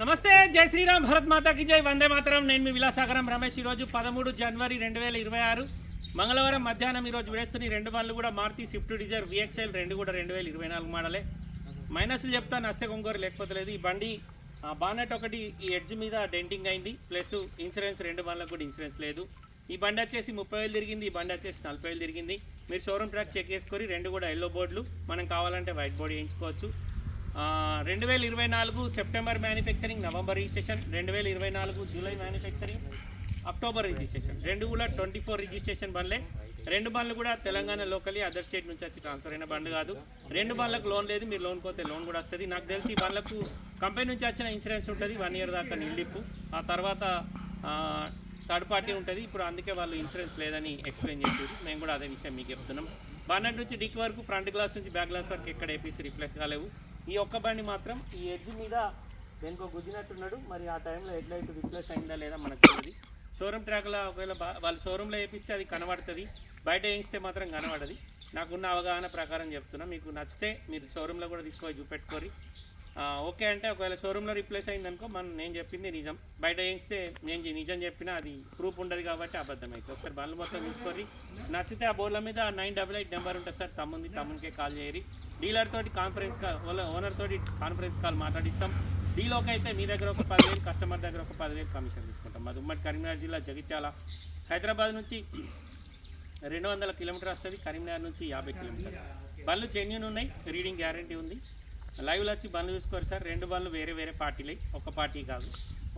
నమస్తే జై శ్రీరామ్ భరత్ మాతాకి జై వందే మాతరం. నేను మీ విలాసాగరం రమేష్. ఈరోజు పదమూడు జనవరి రెండు వేల ఇరవై ఆరు. మంగళవారం మధ్యాహ్నం ఈరోజు వేస్తున్న రెండు బండ్లు కూడా మారుతి స్విఫ్ట్ డిజైర్ విఎక్స్ఎల్ రెండు కూడా రెండు వేల ఇరవై నాలుగు మోడలే. మైనస్లు చెప్తాను అస్తే కొంగోరు లేకపోతే లేదు. ఈ బండి బానెట్ ఒకటి ఈ ఎడ్జ్ మీద డెంటింగ్ అయింది. ప్లస్ ఇన్సూరెన్స్ రెండు బండ్లకు కూడా ఇన్సూరెన్స్ లేదు. ఈ బండి వచ్చేసి ముప్పై వేలు తిరిగింది ఈ బండి వచ్చేసి నలభై వేలు తిరిగింది. మీరు షోరూమ్ ట్రాక్ చెక్ చేసుకొని రెండు కూడా ఎల్లో బోర్డులు. మనం కావాలంటే వైట్ బోర్డు వేయించుకోవచ్చు. రెండు వేల ఇరవై నాలుగు సెప్టెంబర్ మ్యానుఫ్యాక్చరింగ్ నవంబర్ రిజిస్ట్రేషన్ రెండు వేల ఇరవై నాలుగు జూలై మ్యానుఫ్యాక్చరింగ్ అక్టోబర్ రిజిస్ట్రేషన్. రెండు కూడా ట్వంటీ ఫోర్ రిజిస్ట్రేషన్ బండ్లే. రెండు బండ్లు కూడా తెలంగాణ లోకలీ అదర్ స్టేట్ నుంచి వచ్చి ట్రాన్స్ఫర్ అయిన బండ్లు కాదు. రెండు బండ్లకు లోన్ లేదు మీరు లోన్ పోతే లోన్ కూడా వస్తుంది. నాకు తెలిసి బండ్లకు కంపెనీ నుంచి వచ్చిన ఇన్సూరెన్స్ ఉంటుంది వన్ ఇయర్ దాకా నిల్లిప్పు ఆ తర్వాత థర్డ్ పార్టీ ఉంటుంది. ఇప్పుడు అందుకే వాళ్ళు ఇన్సూరెన్స్ లేదని ఎక్స్ప్లెయిన్ చేసేది మేము కూడా అదే విషయం మీకు చెప్తున్నాం. బానెట్ నుంచి డిక్ వరకు ఫ్రంట్ గ్లాస్ నుంచి బ్యాక్ గ్లాస్ వరకు ఎక్కడ ఏపీసీ రిప్లేస్ కాలేవు. ఈ ఒక్క బండి మాత్రం ఈ ఎడ్జ్ మీద దేనికో గుద్దినట్టున్నాడు. మరి ఆ టైంలో హెడ్ లైట్ రిప్లేస్ అయిందా లేదా మనకు తెలియదు షోరూమ్ ట్రాక్లో ఒకవేళ వాళ్ళు షోరూంలో వేపిస్తే అది కనబడుతుంది. బయట వేయిస్తే మాత్రం కనబడది. నాకున్న అవగాహన ప్రకారం చెప్తున్నా. మీకు నచ్చితే మీరు షోరూంలో కూడా తీసుకొని చూపెట్టుకోరి ఓకే అంటే ఒకవేళ షోరూంలో రిప్లేస్ అయిందనుకో మనం నేను చెప్పింది నిజం. బయట చేయిస్తే నేను నిజం చెప్పినా అది ప్రూఫ్ ఉండదు కాబట్టి అబద్ధం అవుతుంది ఒకసారి బండ్లు మొత్తం తీసుకొని నచ్చితే ఆ బోర్ల మీద నైన్ డబల్ ఎయిట్ నెంబర్ ఉంటుంది సార్ తమ్ముంది తమ్మునికే కాల్ చేయరి. డీలర్ తోటి కాన్ఫరెన్స్ కాల్ ఓనర్ తోటి కాన్ఫరెన్స్ కాల్ మాట్లాడిస్తాం. డీలోకి అయితే మీ దగ్గర ఒక పదివేలు కస్టమర్ దగ్గర ఒక పదివేలు కమిషన్ తీసుకుంటాం. మాది ఉమ్మడి కరీంనగర్ జిల్లా జగిత్యాల. హైదరాబాద్ నుంచి రెండు వందల కిలోమీటర్ వస్తుంది కరీంనగర్ నుంచి యాభై కిలోమీటర్ బండ్లు జెన్యున్ ఉన్నాయి రీడింగ్ గ్యారంటీ ఉంది. లైవ్లో వచ్చి బండ్లు చూసుకోరు సార్. రెండు బండ్లు వేరే వేరే పార్టీలే. ఒక పార్టీ కాదు.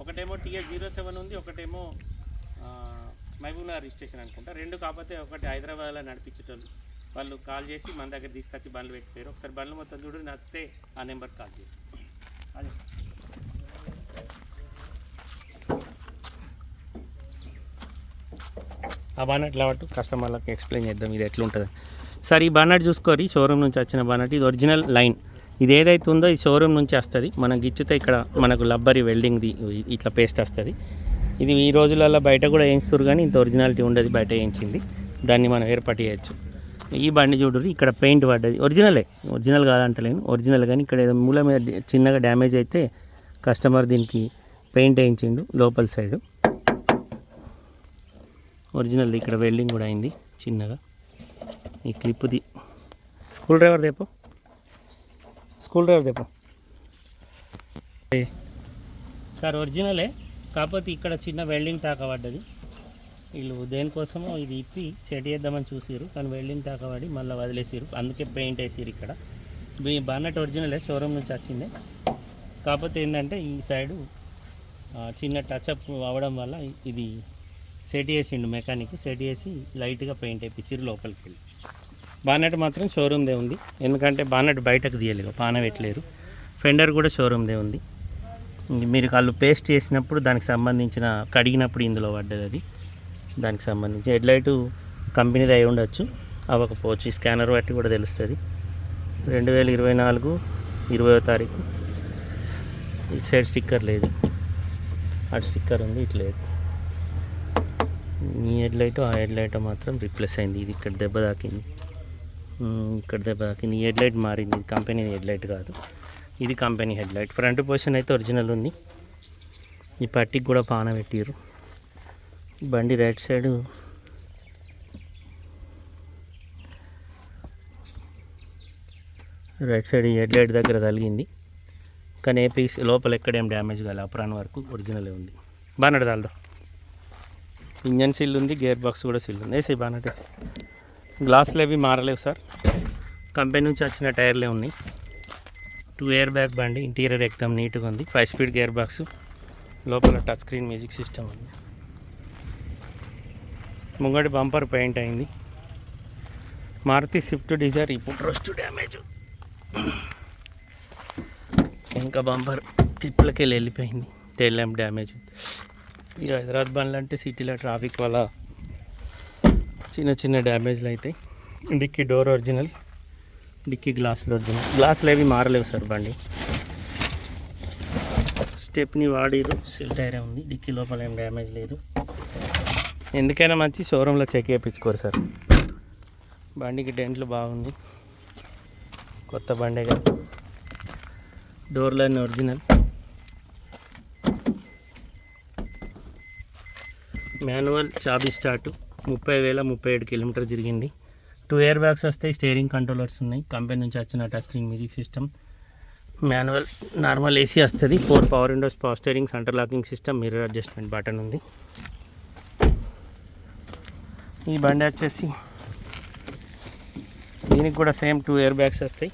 ఒకటేమో టీఎస్ జీరో సెవెన్ ఉంది ఒకటేమో మహబూబ్నగర్ రిజిస్ట్రేషన్ అనుకుంటా. రెండు కాకపోతే ఒకటి హైదరాబాద్లో నడిపించేటోళ్ళు. వాళ్ళు కాల్ చేసి మన దగ్గర తీసుకొచ్చి బండ్లు పెట్టిపోయారు. ఒకసారి బండ్లు మొత్తం చూడు నచ్చితే ఆ నెంబర్ కాల్ చేయండి అదే. ఆ బానట్ కాబట్టి కస్టమర్లకు ఎక్స్ప్లెయిన్ చేద్దాం ఇది ఎట్లుంటుంది. సార్ ఈ బానట్ చూసుకోరి. షోరూమ్ నుంచి వచ్చిన బానట్ ఇది ఒరిజినల్ లైన్. ఇది ఏదైతే ఉందో ఈ షోరూమ్ నుంచి వస్తుంది. మనకి ఇచ్చితే ఇక్కడ మనకు లబ్బరి వెల్డింగ్ది ఇట్లా పేస్ట్ వస్తుంది. ఇది ఈ రోజులలో బయట కూడా వేయిస్తారు కానీ ఇంత ఒరిజినాలిటీ ఉండదు బయట వేయించింది. దాన్ని మనం ఏర్పాటు చేయొచ్చు. ఈ బండి చూడరు ఇక్కడ పెయింట్ పడ్డది. ఒరిజినలే ఒరిజినల్ కాదంటలేను. ఒరిజినల్ కానీ ఇక్కడ ఏదో మూల మీద చిన్నగా డ్యామేజ్ అయితే కస్టమర్ దీనికి పెయింట్ వేయించిండు లోపల సైడు ఒరిజినల్ ఇక్కడ వెల్డింగ్ కూడా అయింది చిన్నగా. ఈ క్లిప్ది స్కూల్ డ్రైవర్ రేపు స్కూల్ డ్రైవర్ దేపో సార్ ఒరిజినలే. కాకపోతే ఇక్కడ చిన్న వెల్డింగ్ టాక పడ్డది. వీళ్ళు దేనికోసమో ఇది ఇప్పి సెట్ చేద్దామని చూసిరు కానీ వెల్డింగ్ టాక పడి మళ్ళీ వదిలేసిరు అందుకే పెయింట్ వేసిరు ఇక్కడ. మీ బాన్నట్ ఒరిజినలే షోరూమ్ నుంచి వచ్చిందే. కాకపోతే ఏంటంటే ఈ సైడు చిన్న టచ్అప్ అవ్వడం వల్ల ఇది సెట్ చేసిండు మెకానిక్ సెట్ చేసి లైట్గా పెయింట్ వేయించారు లోపలికి వెళ్ళి బానెట్ మాత్రం షోరూమ్దే ఉంది. ఎందుకంటే బానెట్ బయటకు తీయలేదు పాన పెట్టలేరు. ఫెండర్ కూడా షోరూమ్దే ఉంది. మీరు వాళ్ళు పేస్ట్ చేసినప్పుడు దానికి సంబంధించిన కడిగినప్పుడు ఇందులో పడ్డది అది. దానికి సంబంధించి హెడ్లైటు కంపెనీది అయి ఉండొచ్చు. అవ్వకపోవచ్చు. ఈ స్కానర్ బట్టి కూడా తెలుస్తుంది. రెండు వేల ఇరవై నాలుగు ఇరవయో తారీఖు. ఇటు సైడ్ స్టిక్కర్ లేదు. అటు స్టిక్కర్ ఉంది ఇటు లేదు. ఈ హెడ్లైట్ ఆ హెడ్లైట్ మాత్రం రిప్లేస్ అయింది. ఇది ఇక్కడ దెబ్బ తాకింది. ఇక్కడ దెబ్బకి ఈ హెడ్ లైట్ మారింది. ఇది కంపెనీ హెడ్ లైట్ కాదు. ఇది company head light front position అయితే ఒరిజినల్ ఉంది. ఈ పట్టికి కూడా పాన పెట్టారు బండి రైట్ సైడ్. రైట్ సైడ్ ఈ హెడ్ లైట్ దగ్గర తగిలింది. కానీ ఏ పీస్ లోపల ఎక్కడేం డ్యామేజ్ కాలే. అప్రాన్ వరకు ఒరిజినలే ఉంది. బాగా చాలదు ఇంజన్ సిల్ ఉంది. గేర్ బాక్స్ కూడా సిల్ ఉంది. వేసి బాగా వేసి గ్లాసులు అవి మారలేవు సార్. కంపెనీ నుంచి వచ్చిన టైర్లే ఉన్నాయి. టూ ఇయర్ బ్యాగ్ బండి ఇంటీరియర్ ఎక్దమ్ నీట్గా ఉంది. ఫైవ్ స్పీడ్ గేర్ బాక్స్ లోపల టచ్ స్క్రీన్ మ్యూజిక్ సిస్టమ్ ఉంది. ముంగడి బంపర్ పెయింట్ అయింది. మారుతి స్విఫ్ట్ డిజైర్ ఇప్పుడు రస్ట్ డ్యామేజ్. ఇంకా బంపర్ క్లిప్లకి వెళ్ళిపోయింది. Tail lamp damage. ఈ హైదరాబాద్ బండ్లు అంటే సిటీలో ట్రాఫిక్ వల్ల చిన్న చిన్న డ్యామేజ్లు అవుతాయి డిక్కీ డోర్ ఒరిజినల్ డిక్కీ గ్లాసులు ఒరిజినల్. గ్లాసులు అవి మారలేవు సార్ బండి. స్టెప్ని వాడిరు సిల్ టైరే ఉంది డిక్కీ లోపల ఏం డ్యామేజ్ లేదు. ఎందుకైనా మంచి షోరూంలో చెక్ చేయించుకోరు సార్. బండికి డెంట్లు బాగుంది. కొత్త బండే కదా. డోర్లన్నీ ఒరిజినల్. మాన్యువల్ చాబీ స్టార్టు. ముప్పై వేల ముప్పై ఏడు కిలోమీటర్ తిరిగింది. టూ ఇయర్ బ్యాగ్స్ వస్తాయి స్టీరింగ్ కంట్రోలర్స్ ఉన్నాయి. కంపెనీ నుంచి వచ్చిన touch screen music system manual normal AC వస్తుంది. Four power windows power steering centre locking system mirror adjustment button ఉంది. ఈ బండి వచ్చేసి దీనికి కూడా సేమ్ టూ ఇయర్ బ్యాగ్స్ వస్తాయి.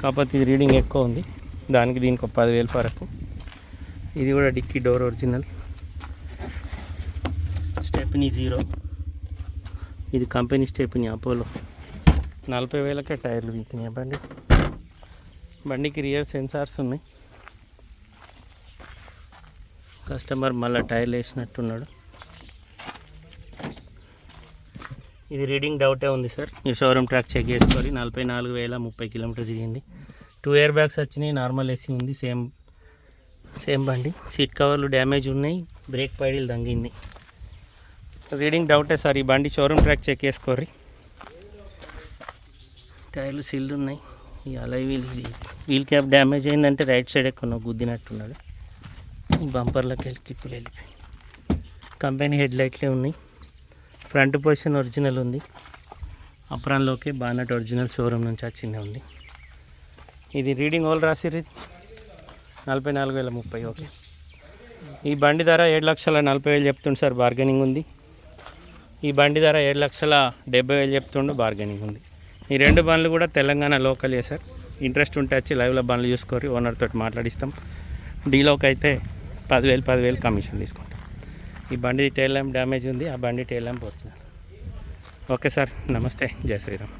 కాకపోతే ఇది రీడింగ్ ఎక్కువ ఉంది. దానికి దీనికి ఒక పదివేలు వరకు. ఇది కూడా dicky door original stepney zero. ఇది కంపెనీ స్టెప్ని అపోలో. నలభై వేలకే టైర్లు వీకినాయి బండి. బండికి రియర్ సెన్సార్స్ ఉన్నాయి. కస్టమర్ మళ్ళీ టైర్లు వేసినట్టున్నాడు. ఇది రీడింగ్ డౌటే ఉంది సార్. మీరు షోరూమ్ ట్రాక్ చెక్ చేసుకోవాలి. నలభై నాలుగు వేల ముప్పై కిలోమీటర్ తిరిగింది టూ ఇయర్ బ్యాగ్స్ వచ్చినాయి. నార్మల్ ఏసీ ఉంది. సేమ్ సేమ్ బండి. సీట్ కవర్లు డ్యామేజ్ ఉన్నాయి. బ్రేక్ పైడీలు దంగింది. రీడింగ్ డౌటే సార్ ఈ బండి షోరూమ్ ట్రాక్ చెక్ చేసుకోర్రి. టైర్లు సిల్లు ఉన్నాయి. ఈ అలై వీల్ ఇది వీల్ క్యాప్ డ్యామేజ్ అయిందంటే రైట్ సైడ్ ఎక్కువ గుద్దినట్టున్నాడు. ఈ బంపర్లోకి వెళ్ళి కిప్పులు వెళ్ళిపోయి కంపెనీ హెడ్ లైట్లే ఉన్నాయి. ఫ్రంట్ పొజిషన్ ఒరిజినల్ ఉంది. అప్రాన్లోకి బానట్ ఒరిజినల్ షోరూమ్ నుంచి వచ్చిందే ఉంది. ఇది రీడింగ్ ఓల్ రాసిర్రు? నలభై నాలుగు వేల ముప్పై ఓకే. ఈ బండి ధర ఏడు లక్షల నలభై వేలు చెప్తుండు సార్ బార్గెనింగ్ ఉంది. ఈ బండి ధర ఏడు లక్షల డెబ్బై వేలు చెప్తుండు బార్గెనింగ్ ఉంది. ఈ రెండు బండ్లు కూడా తెలంగాణ లోకలే సార్. ఇంట్రెస్ట్ ఉంటే వచ్చి లైవ్లో బండ్లు చూసుకొని ఓనర్ తోటి మాట్లాడిస్తాం. డీలోకి అయితే పదివేలు పదివేలు కమిషన్ తీసుకుంటాం. ఈ బండి టైల్ ల్యాంప్ డ్యామేజ్ ఉంది ఆ బండి టైల్ ల్యాంప్ వచ్చింది ఓకే సార్ నమస్తే. జై శ్రీరామ్.